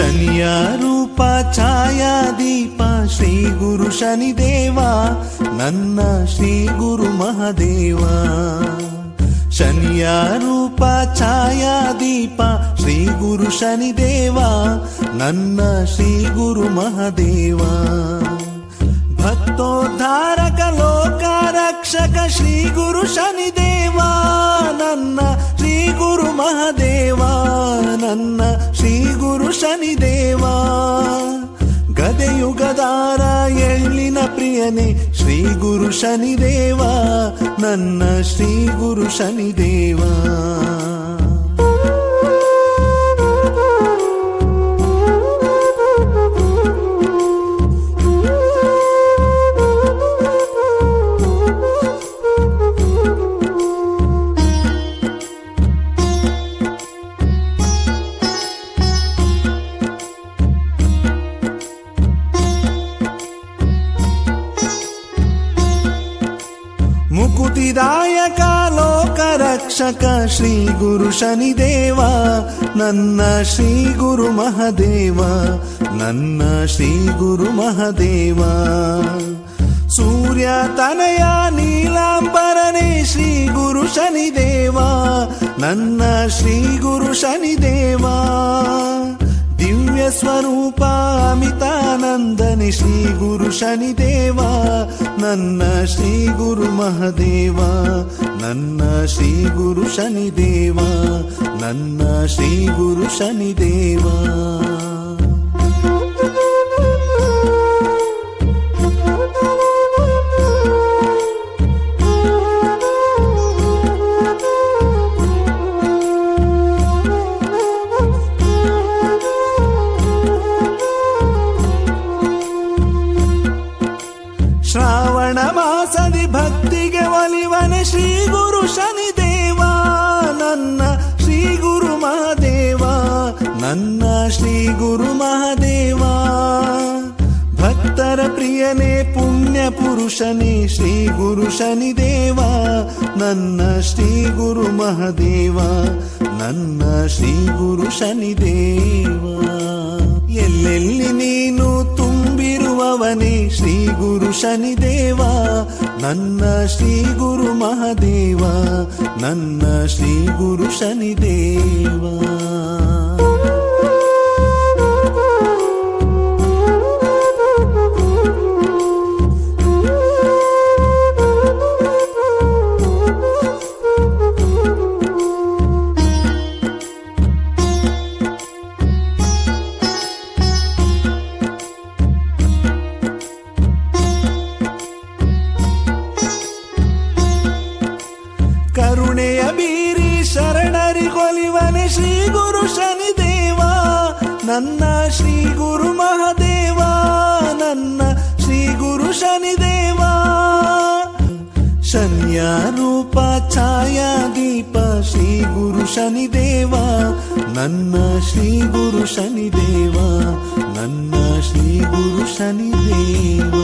ಶನಿಯ ರೂಪ ಛಾಯಾದೀಪ ಶ್ರೀ ಗುರು ಶನಿದೇವ ನನ್ನ ಶ್ರೀ ಗುರು ಮಹಾದೇವ ಶನಿಯ ರೂಪ ಛಾಯಾದೀಪ ಶ್ರೀ ಗುರು ಶನಿದೇವ ನನ್ನ ಶ್ರೀ ಗುರು ಮಹಾದೇವ ಭಕ್ತೋದ್ಧಾರಕ ಲೋಕ ರಕ್ಷಕ ಶ್ರೀ ಗುರು ಶನಿದೇವ ನನ್ನ ಶ್ರೀ ಗುರು ಮಹಾದೇವ ನನ್ನ ಶ್ರೀ ಗುರು ಶನಿದೇವ. ಗದೆಯುಗದಾರ ಎಳ್ಳಿನ ಪ್ರಿಯನೆ ಶ್ರೀ ಗುರು ಶನಿದೇವ. ನನ್ನ ಶ್ರೀ ಗುರು ಶನಿದೇವ. ಮುಕುತಿದಾಯಕ ಲೋಕ ರಕ್ಷಕ ಶ್ರೀ ಗುರು ಶನಿದೇವ, ನನ್ನ ಶ್ರೀ ಗುರು ಮಹದೇವ, ನನ್ನ ಶ್ರೀ ಗುರು ಮಹದೇವ. ಸೂರ್ಯ ತನಯ ನೀಲಾಂಬರನೇ ಶ್ರೀ ಗುರು ಶನಿದೇವ, ನನ್ನ ಶ್ರೀ ಗುರು ಶನಿದೇವ. ದಿವ್ಯ ಸ್ವರೂಪ ಶ್ರೀ ಗುರು ಶನಿದೇವ ನನ್ನ ಶ್ರೀ ಗುರು ಮಹದೇವ ನನ್ನ ಶ್ರೀ ಗುರು ಶನಿದೇವ ನನ್ನ ಶ್ರೀ ಗುರು ಶನಿದೇವ ಪ್ರಿಯನೇ ಪುಣ್ಯ ಪುರುಷನೇ, ಶ್ರೀ ಗುರು ಶನಿದೇವ, ನನ್ನ ಶ್ರೀ ಗುರು ಮಹಾದೇವ, ನನ್ನ ಶ್ರೀ ಗುರು ಶನಿದೇವ. ಎಲ್ಲೆಲ್ಲಿ ನೀನು ತುಂಬಿರುವವನೇ, ಶ್ರೀ ಗುರು ಶನಿದೇವ, ನನ್ನ ಶ್ರೀ ಗುರು ಮಹಾದೇವ, ನನ್ನ ಶ್ರೀ ಗುರು ಶನಿದೇವ. ನನ್ನ ಶ್ರೀ ಗುರು ಮಹಾದೇವ, ನನ್ನ ಶ್ರೀ ಗುರು ಶನಿದೇವ. ಶನಿಯ ರೂಪ ಛಾಯಾದೀಪ ಶ್ರೀ ಗುರು ಶನಿದೇವ, ನನ್ನ ಶ್ರೀ ಗುರು ಶನಿದೇವ, ನನ್ನ ಶ್ರೀ ಗುರು ಶನಿದೇವ.